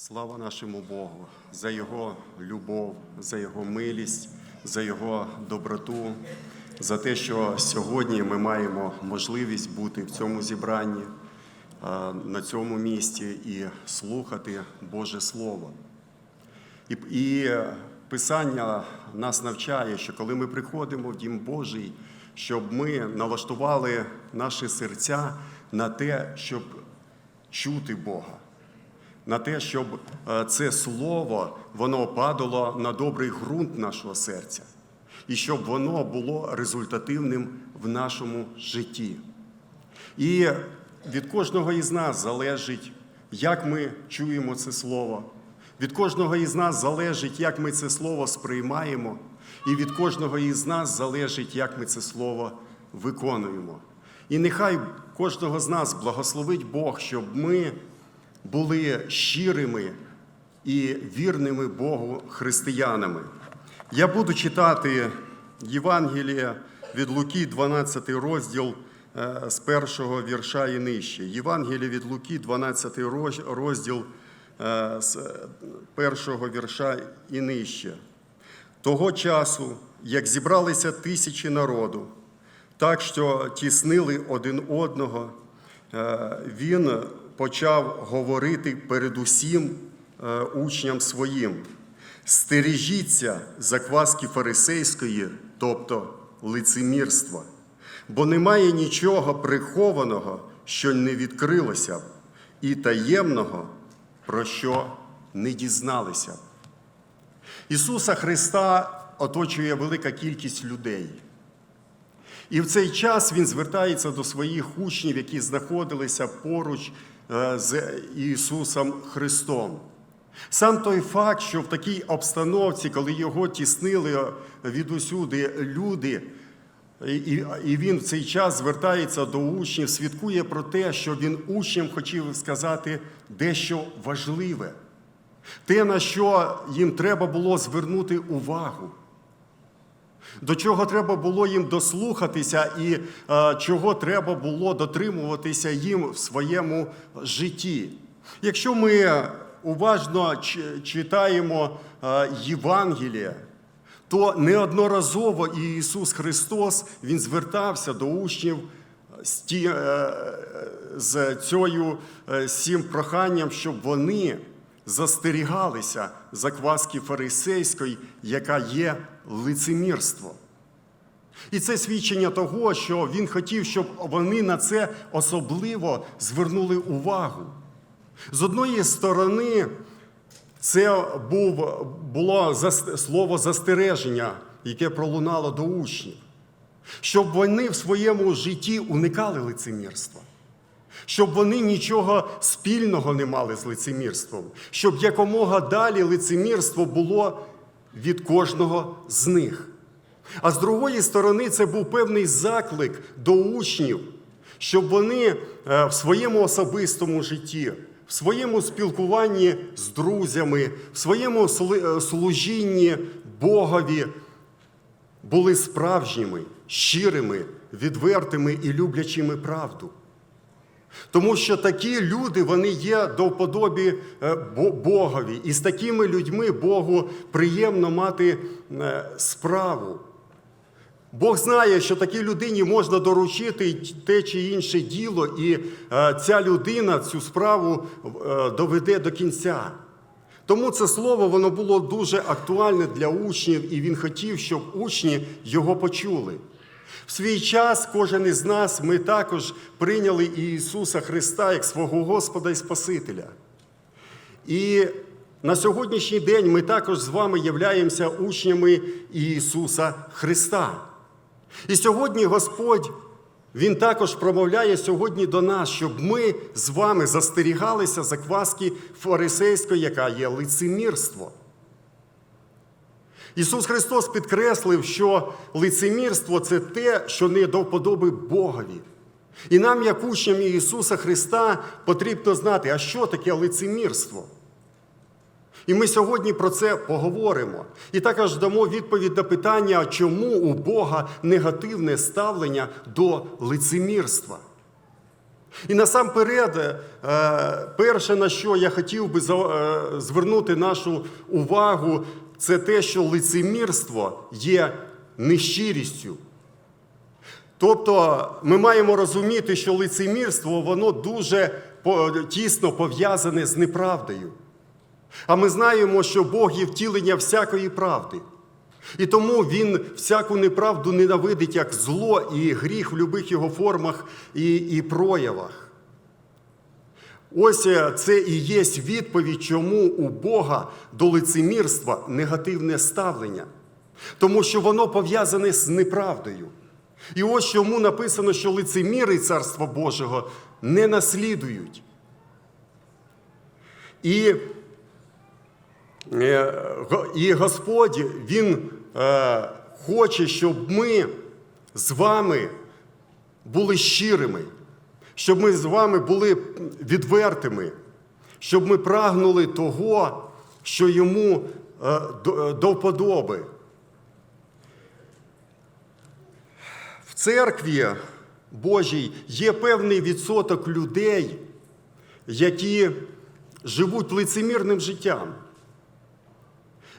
Слава нашому Богу за Його любов, за Його милість, за Його доброту, за те, що сьогодні ми маємо можливість бути в цьому зібранні, на цьому місці і слухати Боже Слово. І, і Писання нас навчає, що коли ми приходимо в Дім Божий, щоб ми налаштували наші серця на те, щоб чути Бога на те, щоб е, це слово воно падало на добрий ґрунт нашого серця, і щоб воно було результативним в нашому житті. І від кожного із нас залежить, як ми чуємо це слово. Від кожного із нас залежить, як ми це слово сприймаємо, і від кожного із нас залежить, як ми це слово виконуємо. І нехай кожного з нас благословить Бог, щоб ми були щирими і вірними Богу християнами. Я буду читати Євангелія від Луки, 12 розділ е, з першого вірша і нижче. Євангелія від Луки, 12 розділ е, з першого вірша і нижче. Того часу, як зібралися тисячі народу, так що тіснили один одного, е, він почав говорити передусім е, учням своїм: стережіться закваски фарисейської, тобто лицемірства, бо немає нічого прихованого, що не відкрилося б, і таємного, про що не дізналися б. Ісуса Христа оточує велика кількість людей. І в цей час він звертається до своїх учнів, які знаходилися поруч з Ісусом Христом. Сам той факт, що в такій обстановці, коли його тіснили відусюди люди, і, і- і він в цей час звертається до учнів, свідкує про те, що він учням хотів сказати дещо важливе, те, на що їм треба було звернути увагу до чого треба було їм дослухатися і е, чого треба було дотримуватися їм в своєму житті. Якщо ми уважно читаємо е, Євангелія, то неодноразово Ісус Христос Він звертався до учнів з, ті, е, з цією е, з цим проханням, щоб вони застерігалися закваски фарисейської, яка є лицемірство. І це свідчення того, що він хотів, щоб вони на це особливо звернули увагу. З одної сторони, це був, було слово застереження, яке пролунало до учнів, щоб вони в своєму житті уникали лицемірства, щоб вони нічого спільного не мали з лицемірством, щоб якомога далі лицемірство було від кожного з них. А з другої сторони, це був певний заклик до учнів, щоб вони е, в своєму особистому житті, в своєму спілкуванні з друзями, в своєму е, служінні Богові були справжніми, щирими, відвертими і люблячими правду. Тому що такі люди вони є до вподобі е, Богові. І з такими людьми Богу приємно мати е, справу. Бог знає, що такій людині можна доручити те чи інше діло, і е, ця людина цю справу доведе до кінця. Тому це слово воно було дуже актуальне для учнів, і він хотів, щоб учні його почули. В свій час кожен із нас ми також прийняли Ісуса Христа як свого Господа і Спасителя. І на сьогоднішній день ми також з вами являємося учнями Ісуса Христа. І сьогодні Господь, Він також промовляє сьогодні до нас, щоб ми з вами застерігалися закваски фарисейської, яка є лицемірство. Ісус Христос підкреслив, що лицемірство це те, що не до вподоби Богові. І нам, як учням Ісуса Христа, потрібно знати, а що таке лицемірство. І ми сьогодні про це поговоримо. І також дамо відповідь на питання, чому у Бога негативне ставлення до лицемірства. І насамперед, е, перше, на що я хотів би е, звернути нашу увагу, це те, що лицемірство є нещирістю. Тобто ми маємо розуміти, що лицемірство воно дуже тісно пов'язане з неправдою. А ми знаємо, що Бог є втілення всякої правди. І тому Він всяку неправду ненавидить як зло і гріх в будь-яких його формах і, і проявах. Ось е, це і є відповідь, чому у Бога до лицемірства негативне ставлення. Тому що воно пов'язане з неправдою. І ось чому написано, що лицеміри Царства Божого не наслідують. І Е, І Господь Він е, хоче, щоб ми з вами були щирими, щоб ми з вами були відвертими, щоб ми прагнули того, що йому е, до, до вподоби. В церкві Божій є певний відсоток людей, які живуть лицемірним життям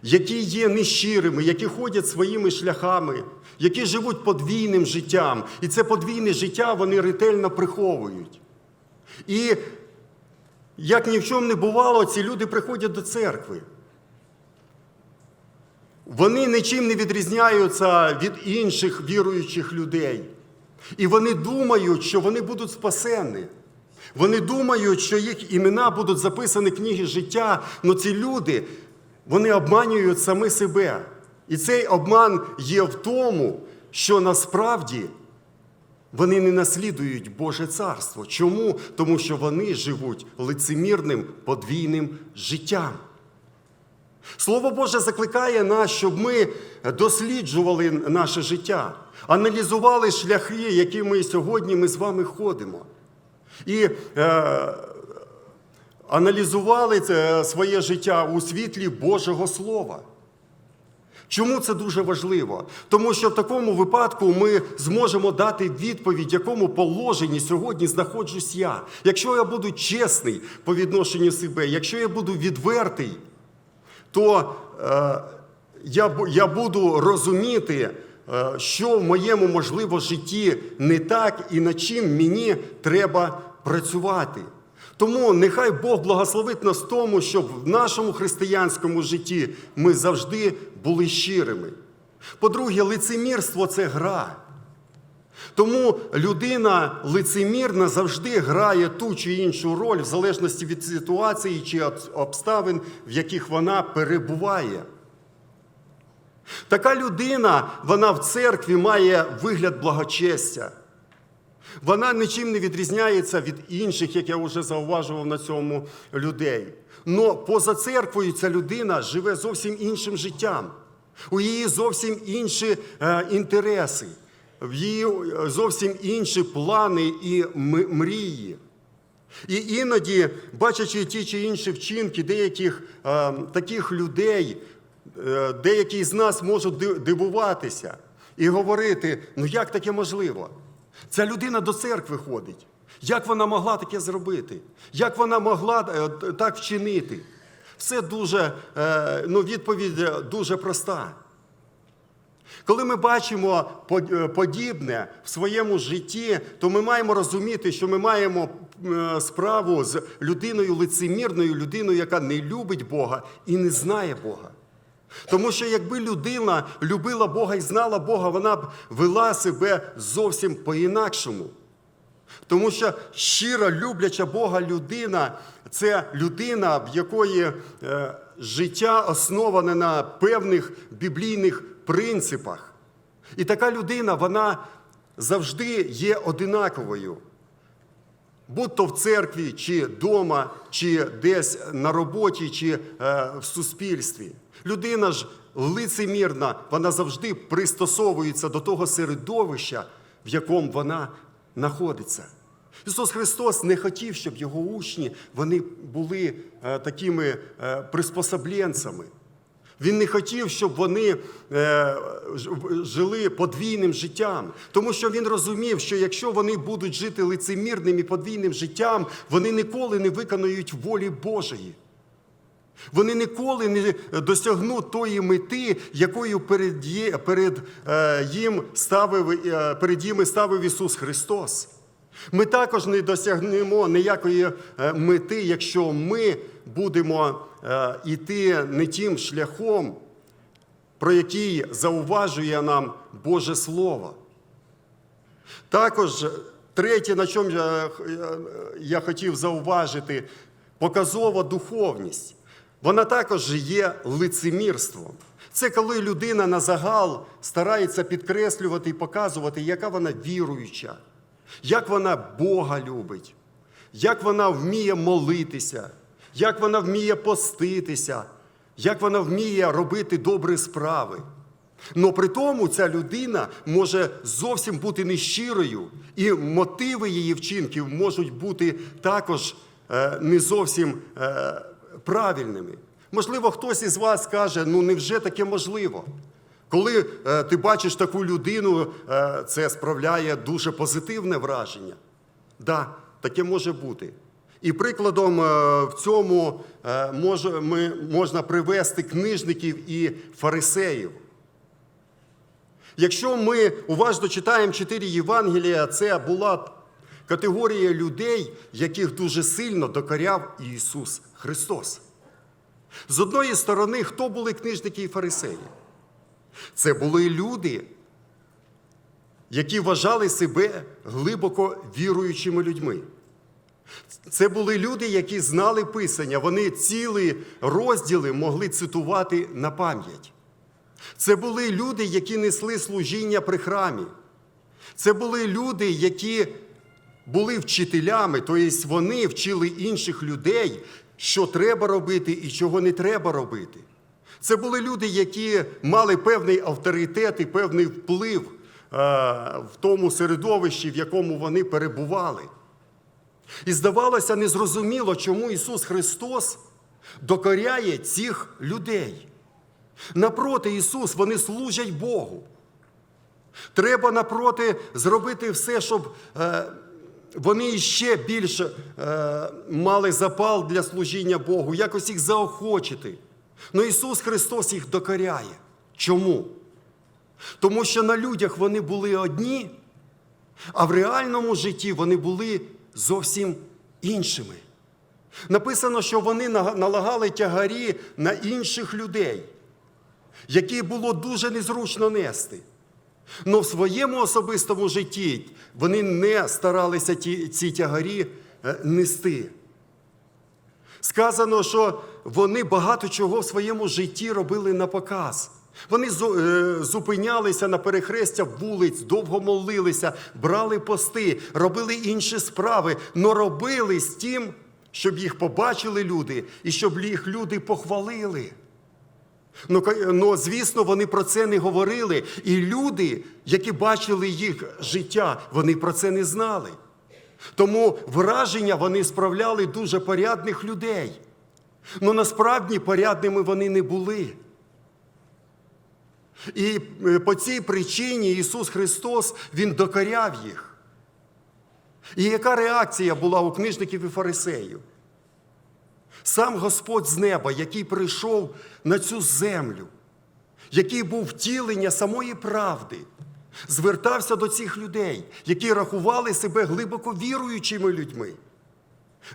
які є нещирими, які ходять своїми шляхами, які живуть подвійним життям. І це подвійне життя вони ретельно приховують. І як ні в чому не бувало, ці люди приходять до церкви. Вони нічим не відрізняються від інших віруючих людей. І вони думають, що вони будуть спасені. Вони думають, що їх імена будуть записані в книги життя, але ці люди вони обманюють самі себе. І цей обман є в тому, що насправді вони не наслідують Боже царство. Чому? Тому що вони живуть лицемірним подвійним життям. Слово Боже закликає нас, щоб ми досліджували наше життя, аналізували шляхи, якими сьогодні ми з вами ходимо. І е, аналізували це своє життя у світлі Божого Слова. Чому це дуже важливо? Тому що в такому випадку ми зможемо дати відповідь, якому положенні сьогодні знаходжусь я. Якщо я буду чесний по відношенню себе, якщо я буду відвертий, то е, я, я буду розуміти, е, що в моєму можливо житті не так і над чим мені треба працювати. Тому нехай Бог благословить нас тому, щоб в нашому християнському житті ми завжди були щирими. По-друге, лицемірство це гра. Тому людина лицемірна завжди грає ту чи іншу роль в залежності від ситуації чи обставин, в яких вона перебуває. Така людина, вона в церкві має вигляд благочестя. Вона нічим не відрізняється від інших, як я вже зауважував на цьому людей. Но поза церквою ця людина живе зовсім іншим життям. У її зовсім інші е, інтереси, в її е, зовсім інші плани і мрії. І іноді, бачачи ті чи інші вчинки деяких е, таких людей, е, деякі з нас можуть дивуватися і говорити: ну як таке можливо? Ця людина до церкви ходить. Як вона могла таке зробити? Як вона могла е, так вчинити? Все дуже, е, ну, відповідь дуже проста. Коли ми бачимо е, подібне в своєму житті, то ми маємо розуміти, що ми маємо справу з людиною лицемірною, людиною, яка не любить Бога і не знає Бога. Тому що якби людина любила Бога і знала Бога, вона б вела себе зовсім по-інакшому. Тому що щира любляча Бога людина це людина, в якої е, життя основане на певних біблійних принципах. І така людина, вона завжди є одинаковою. Будь то в церкві, чи вдома, чи десь на роботі, чи е, в суспільстві. Людина ж лицемірна, вона завжди пристосовується до того середовища, в якому вона знаходиться. Ісус Христос не хотів, щоб його учні вони були е, такими е, приспособленцями. Він не хотів, щоб вони е, жили подвійним життям, тому що він розумів, що якщо вони будуть жити лицемірним і подвійним життям, вони ніколи не виконають волі Божої. Вони ніколи не досягнуть тої мети, якою перед, е, їм ставив, е, перед ними ставив Ісус Христос. Ми також не досягнемо ніякої е, мети, якщо ми будемо йти не тим шляхом, про який зауважує нам Боже Слово. Також третє, на чому я хотів зауважити, показова духовність. Вона також є лицемірством. Це коли людина на загал старається підкреслювати і показувати, яка вона віруюча, як вона Бога любить, як вона вміє молитися, як вона вміє поститися, як вона вміє робити добрі справи. Но при тому ця людина може зовсім бути нещирою, і мотиви її вчинків можуть бути також е, не зовсім е, правильними. Можливо, хтось із вас каже, ну невже таке можливо? Коли е, ти бачиш таку людину, е, це справляє дуже позитивне враження. Да, таке може бути. І прикладом е, в цьому е, може, ми, можна привести книжників і фарисеїв. Якщо ми уважно читаємо чотири Євангелія, це була категорія людей, яких дуже сильно докоряв Ісус Христос. З одної сторони, хто були книжники і фарисеї? Це були люди, які вважали себе глибоко віруючими людьми. Це були люди, які знали Писання, вони цілі розділи могли цитувати на пам'ять. Це були люди, які несли служіння при храмі. Це були люди, які були вчителями, тобто вони вчили інших людей, що треба робити і чого не треба робити. Це були люди, які мали певний авторитет і певний вплив е, в тому середовищі, в якому вони перебували. І здавалося, незрозуміло, чому Ісус Христос докоряє цих людей. Напроти Ісус, вони служать Богу. Треба напроти зробити все, щоб е, вони ще більше е, мали запал для служіння Богу, якось їх заохочити. Но Ісус Христос їх докоряє. Чому? Тому що на людях вони були одні, а в реальному житті вони були зовсім іншими. Написано, що вони налагали тягарі на інших людей, які було дуже незручно нести. Но в своєму особистому житті вони не старалися ті, ці тягарі е, нести. Сказано, що вони багато чого в своєму житті робили на показ. Вони е, зупинялися на перехрестя вулиць, довго молилися, брали пости, робили інші справи, но робили з тим, щоб їх побачили люди і щоб їх люди похвалили. Ну, ну, звісно, вони про це не говорили. І люди, які бачили їх життя, вони про це не знали. Тому враження вони справляли дуже порядних людей. Ну насправді порядними вони не були. І е, по цій причині Ісус Христос Він докоряв їх. І яка реакція була у книжників і фарисеїв? Сам Господь з неба, який прийшов на цю землю, який був втілення самої правди, звертався до цих людей, які рахували себе глибоко віруючими людьми,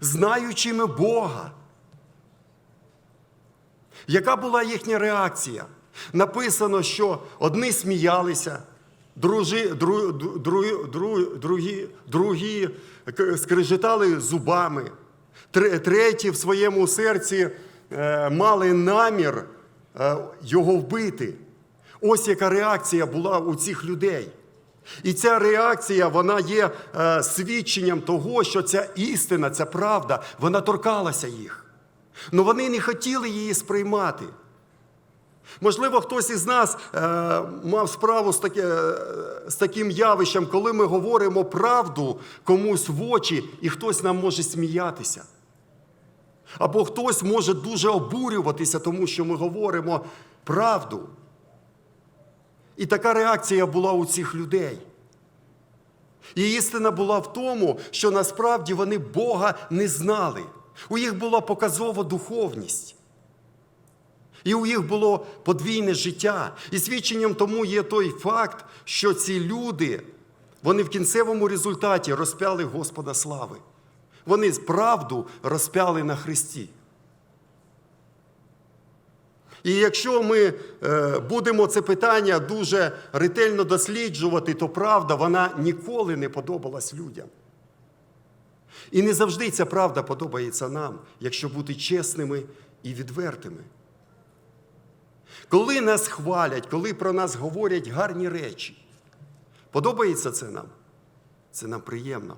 знаючими Бога. Яка була їхня реакція? Написано, що одні сміялися, дружі, дру, дру, дру, другі, другі скрежетали зубами, треті в своєму серці е, мали намір е, його вбити. Ось яка реакція була у цих людей. І ця реакція вона є е, свідченням того, що ця істина, ця правда, вона торкалася їх. Але вони не хотіли її сприймати. Можливо, хтось із нас е, мав справу з, таке, з таким явищем, коли ми говоримо правду комусь в очі, і хтось нам може сміятися. Або хтось може дуже обурюватися, тому що ми говоримо правду. І така реакція була у цих людей. І істина була в тому, що насправді вони Бога не знали. У їх була показова духовність. І у їх було подвійне життя. І свідченням тому є той факт, що ці люди, вони в кінцевому результаті розпяли Господа слави. Вони правду розпяли на Христі. І якщо ми е, будемо це питання дуже ретельно досліджувати, то правда вона ніколи не подобалась людям. І не завжди ця правда подобається нам, якщо бути чесними і відвертими. Коли нас хвалять, коли про нас говорять гарні речі, подобається це нам? Це нам приємно.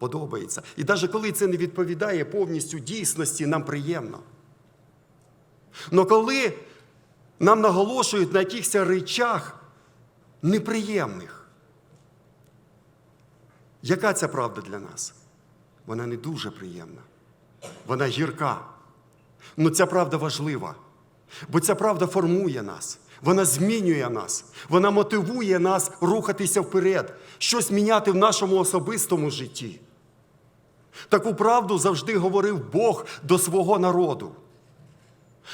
Подобається. І навіть коли це не відповідає повністю дійсності, нам приємно. Но коли нам наголошують на якихось речах неприємних, яка ця правда для нас? Вона не дуже приємна. Вона гірка. Ну ця правда важлива. Бо ця правда формує нас, вона змінює нас, вона мотивує нас рухатися вперед, щось міняти в нашому особистому житті. Таку правду завжди говорив Бог до свого народу.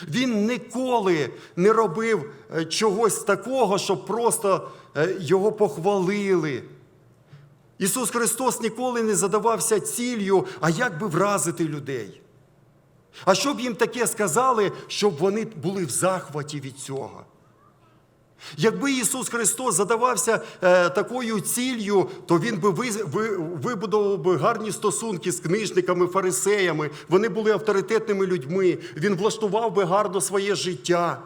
Він ніколи не робив е, чогось такого, щоб просто е, його похвалили. Ісус Христос ніколи не задавався ціллю, а як би вразити людей. А щоб їм таке сказали, щоб вони були в захваті від цього. Якби Ісус Христос задавався е, такою ціллю, то Він би ви, ви, вибудував би гарні стосунки з книжниками, фарисеями. Вони були авторитетними людьми. Він влаштував би гарно своє життя.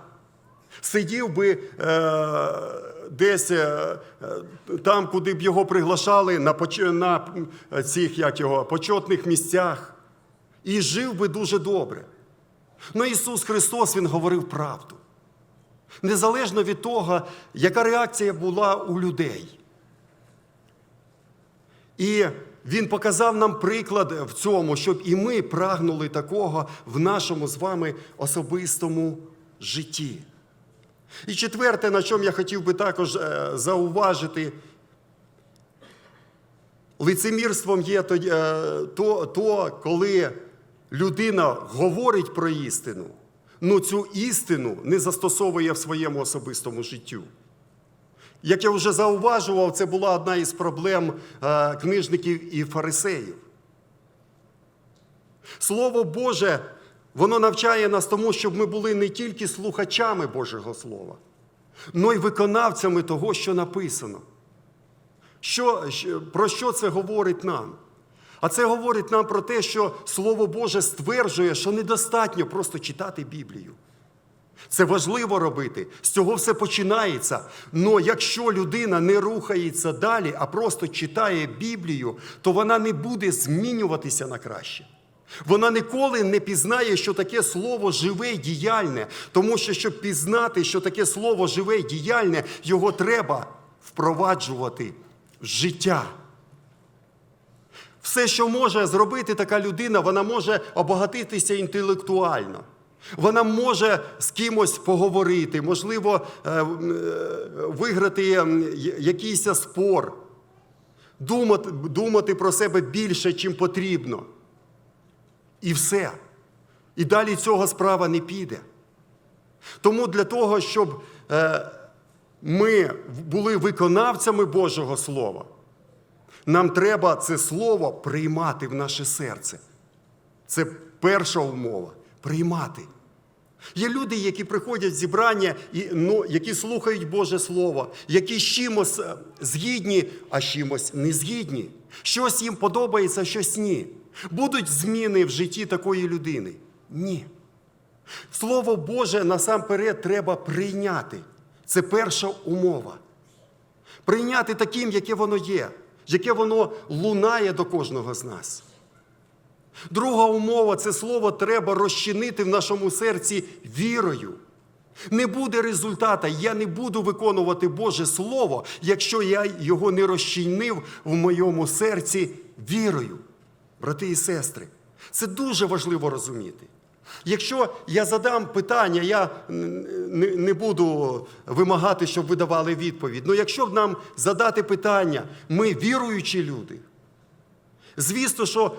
Сидів би е, десь е, там, куди б його приглашали, на, на цих як його, почетних місцях. І жив би дуже добре. Ну Ісус Христос Він говорив правду. Незалежно від того, яка реакція була у людей. І Він показав нам приклад в цьому, щоб і ми прагнули такого в нашому з вами особистому житті. І четверте, на чому я хотів би також е, зауважити, лицемірством є е, то, то коли людина говорить про істину, ну цю істину не застосовує в своєму особистому життю. Як я вже зауважував, це була одна із проблем е, книжників і фарисеїв. Слово Боже, воно навчає нас тому, щоб ми були не тільки слухачами Божого Слова, але й виконавцями того, що написано. Що, Про що це говорить нам? А це говорить нам про те, що Слово Боже стверджує, що недостатньо просто читати Біблію. Це важливо робити. З цього все починається. Но якщо людина не рухається далі, а просто читає Біблію, то вона не буде змінюватися на краще. Вона ніколи не пізнає, що таке слово живе й діяльне, тому що, щоб пізнати, що таке слово живе й діяльне, його треба впроваджувати в життя. Все, що може зробити така людина, вона може обагатитися інтелектуально. Вона може з кимось поговорити, можливо, виграти якийсь спор, думати, думати про себе більше, чим потрібно. І все. І далі цього справа не піде. Тому для того, щоб ми були виконавцями Божого Слова, нам треба це слово приймати в наше серце. Це перша умова приймати. Є люди, які приходять в зібрання, і, ну, які слухають Боже Слово, які з чимось згідні, а з чимось не згідні. Щось їм подобається, щось ні. Будуть зміни в житті такої людини? Ні. Слово Боже насамперед треба прийняти. Це перша умова. Прийняти таким, яке воно є яке воно лунає до кожного з нас. Друга умова це слово треба розчинити в нашому серці вірою. Не буде результата, я не буду виконувати Боже Слово, якщо я його не розчинив в моєму серці вірою. Брати і сестри, Це дуже важливо розуміти. Якщо я задам питання, я не, буду вимагати, щоб ви давали відповідь. Ну якщо нам задати питання, ми віруючі люди. Звісно, що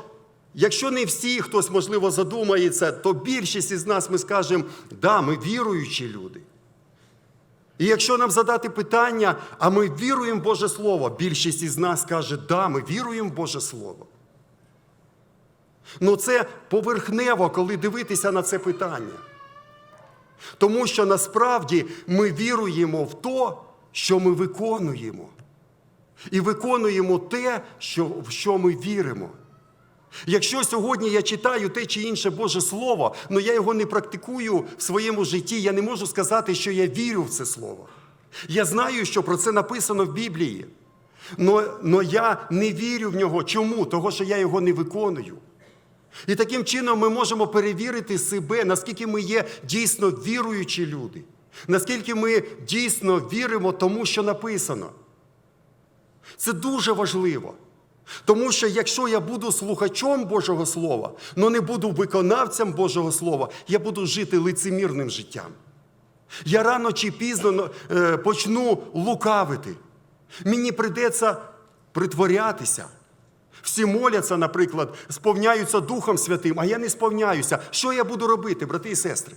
якщо не всі, хтось, можливо, задумається, то більшість із нас ми скажемо, да, ми віруючі люди. І якщо нам задати питання, а ми віруємо в Боже Слово, більшість із нас каже, да, ми віруємо в Боже Слово. Ну це поверхнево, коли дивитися на це питання. Тому що насправді ми віруємо в то, що ми виконуємо. І виконуємо те, що, в що ми віримо. Якщо сьогодні я читаю те чи інше Боже Слово, але я його не практикую в своєму житті, я не можу сказати, що я вірю в це Слово. Я знаю, що про це написано в Біблії. Але я не вірю в нього. Чому? Того, що я його не виконую. І таким чином ми можемо перевірити себе, наскільки ми є дійсно віруючі люди, наскільки ми дійсно віримо тому, що написано. Це дуже важливо. Тому що якщо я буду слухачом Божого Слова, але не буду виконавцем Божого Слова, я буду жити лицемірним життям. Я рано чи пізно е, почну лукавити. Мені прийдеться притворятися. Всі моляться, наприклад, сповняються Духом Святим, а я не сповняюся. Що я буду робити, брати і сестри?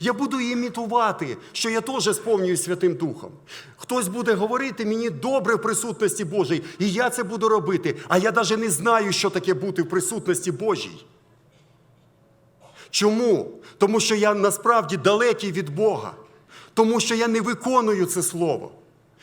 Я буду імітувати, що я теж сповнююсь Святим Духом. Хтось буде говорити мені добре в присутності Божій, і я це буду робити, а я навіть не знаю, що таке бути в присутності Божій. Чому? Тому що я насправді далекий від Бога, тому що я не виконую це слово.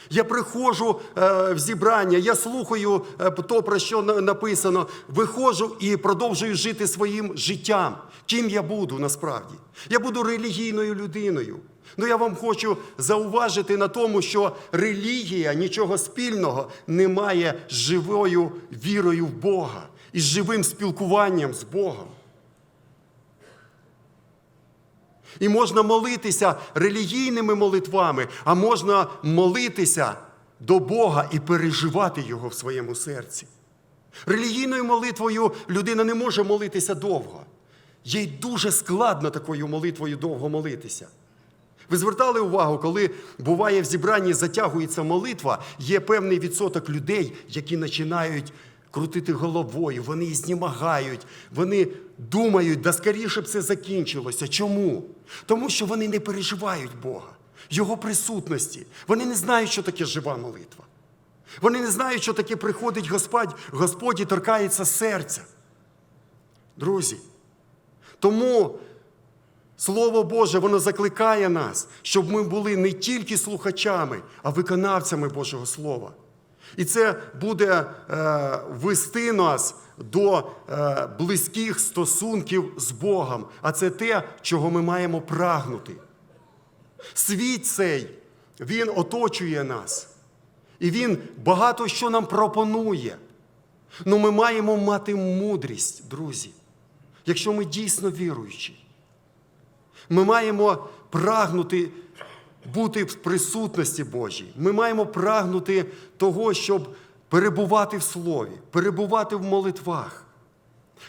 Я приходжу е, в зібрання, я слухаю е, то, про що написано, виходжу і продовжую жити своїм життям. Ким я буду насправді? Я буду релігійною людиною. Ну я вам хочу зауважити на тому, що релігія нічого спільного не має з живою вірою в Бога і з живим спілкуванням з Богом. І можна молитися релігійними молитвами, а можна молитися до Бога і переживати Його в своєму серці. Релігійною молитвою людина не може молитися довго. Їй дуже складно такою молитвою довго молитися. Ви звертали увагу, коли буває в зібранні затягується молитва, є певний відсоток людей, які починають крутити головою, вони знімагають, вони думають, да скоріше б це закінчилося. Чому? Тому що вони не переживають Бога, Його присутності. Вони не знають, що таке жива молитва. Вони не знають, що таке приходить Господь, Господь і торкається серця. Друзі, тому Слово Боже, воно закликає нас, щоб ми були не тільки слухачами, а виконавцями Божого Слова. І це буде е, вести нас до е, близьких стосунків з Богом. А це те, чого ми маємо прагнути. Світ цей, він оточує нас. І він багато що нам пропонує. Ну ми маємо мати мудрість, друзі, якщо ми дійсно віруючі. Ми маємо прагнути бути в присутності Божій. Ми маємо прагнути того, щоб перебувати в Слові, перебувати в молитвах.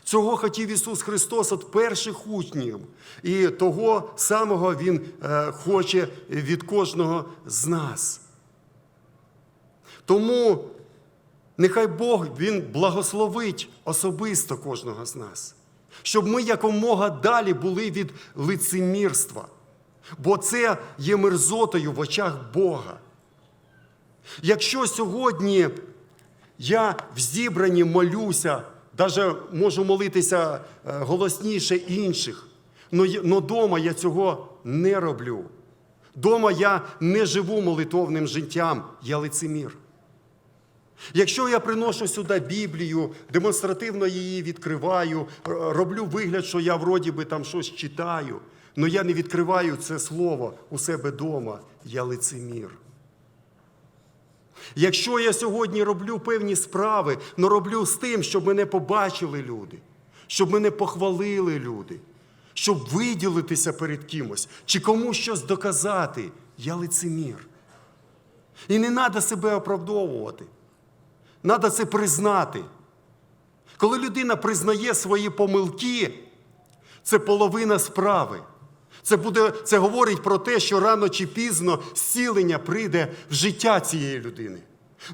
Цього хотів Ісус Христос від перших учнів, і того самого Він е, хоче від кожного з нас. Тому нехай Бог Він благословить особисто кожного з нас, щоб ми якомога далі були від лицемірства. Бо це є мерзотою в очах Бога. Якщо сьогодні я в зібранні молюся, навіть можу молитися е, голосніше інших, але дома я цього не роблю. Дома я не живу молитовним життям, я лицемір. Якщо я приношу сюди Біблію, демонстративно її відкриваю, роблю вигляд, що я вроді би там щось читаю, але я не відкриваю це слово у себе вдома, я лицемір. Якщо я сьогодні роблю певні справи, але роблю з тим, щоб мене побачили люди, щоб мене похвалили люди, щоб виділитися перед кимось чи комусь щось доказати, я лицемір. І не треба себе оправдовувати. Треба це признати. Коли людина признає свої помилки, це половина справи. Це, буде, це говорить про те, що рано чи пізно зцілення прийде в життя цієї людини.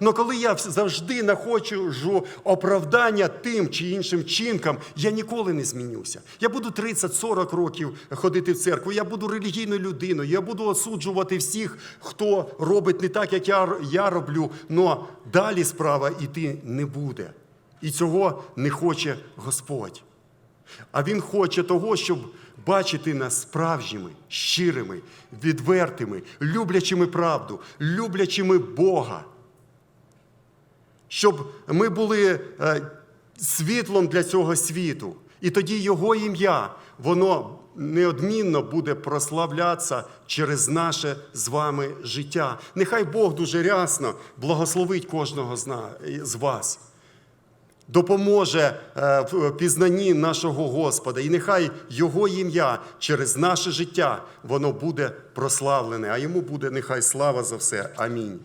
Але коли я завжди знаходжу оправдання тим чи іншим чинкам, я ніколи не змінюся. Я буду 30-40 років ходити в церкву, я буду релігійною людиною, я буду осуджувати всіх, хто робить не так, як я, я роблю, але далі справа йти не буде. І цього не хоче Господь. А Він хоче того, щоб бачити нас справжніми, щирими, відвертими, люблячими правду, люблячими Бога. Щоб ми були е, світлом для цього світу. І тоді Його ім'я, воно неодмінно буде прославлятися через наше з вами життя. Нехай Бог дуже рясно благословить кожного з вас допоможе е, в пізнанні нашого Господа. І нехай Його ім'я через наше життя воно буде прославлене, а йому буде нехай слава за все. Амінь.